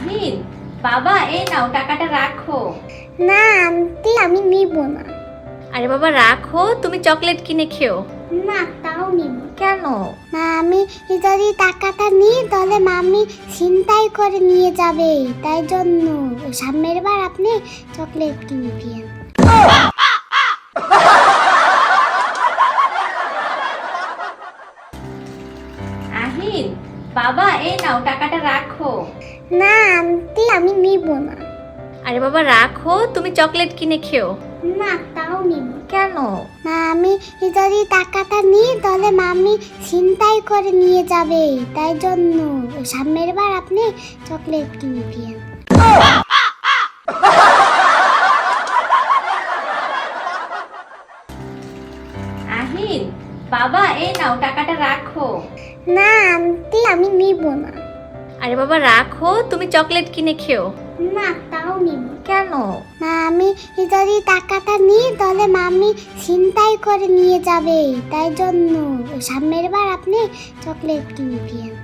আহিল বাবা এই নাও টাকাটা রাখো। না আন্টি আমি নিব না। আরে বাবা রাখো তুমি চকলেট কিনে খেও। না তাও নিব কেন? না আমি যদি টাকাটা নিই তাহলে মামি ছিনতাই করে নিয়ে যাবে তাই জন্য। সামনের বার আপনি চকলেট কিনে দিয়েন। আহিল বাবা এই নাও টাকাটা রাখো। না আন্টি আমি নিব না। আরে বাবা রাখো তুমি চকলেট কিনে খেও। না তাও নিব কেন? না আমি যদি টাকাটা নিই তাহলে মামি ছিনতাই করে নিয়ে যাবে তাই জন্য। সামনের বার আপনি চকলেট কিনে দিয়েন। আহিল বাবা এই নাও টাকাটা রাখো। না আন্টি। আমি নিব না। আরে বাবা রাখো তুমি চকলেট কিনে খেও। না তাও নিব কেন? না আমি যদি টাকাটা নিই তাহলে মামি ছিনতাই করে নিয়ে যাবে তাই জন্য। সামনের বার আপনি চকলেট কিনে দিয়েন।